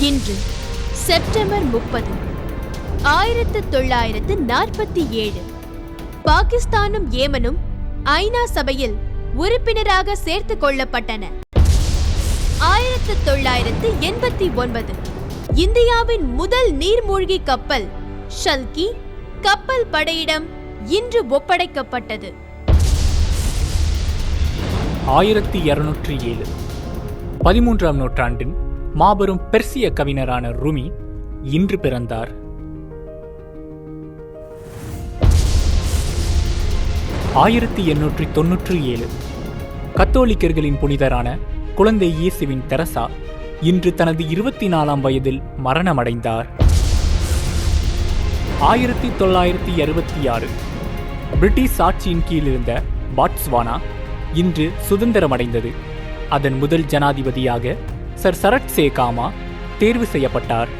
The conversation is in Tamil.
இன்று செப்டம்பர் முப்பது ஆயிரத்து தொள்ளாயிரத்து நாற்பத்தி ஏழு. பாகிஸ்தானும் ஏமனும் ஐநா சபையில் உறுப்பினராக சேர்த்துக் கொள்ளப்பட்டன. ஆயிரத்து தொள்ளாயிரத்து எண்பத்தி ஒன்பது இந்தியாவின் முதல் நீர்மூழ்கி கப்பல் ஷல்கி கப்பல் படையிடம் இன்று ஒப்படைக்கப்பட்டது. ஆயிரத்தி இருநூற்றி ஏழு பதிமூன்றாம் நூற்றாண்டின் மாபெரும் பெர்சிய கவிஞரான ருமி இன்று பிறந்தார். ஆயிரத்தி எண்ணூற்றி தொன்னூற்றி ஏழு. கத்தோலிக்கர்களின் புனிதரான குழந்தை இயேசுவின் தெரசா இன்று தனது இருபத்தி நாலாம் வயதில் மரணமடைந்தார். ஆயிரத்தி தொள்ளாயிரத்தி அறுபத்தி ஆறு. பிரிட்டிஷ் ஆட்சியின் கீழ் இருந்த பாட்ஸ்வானா இன்று சுதந்திரமடைந்தது. அதன் முதல் ஜனாதிபதியாக சர் சரத் சேகாமா தேர்வு செய்யப்பட்டார்.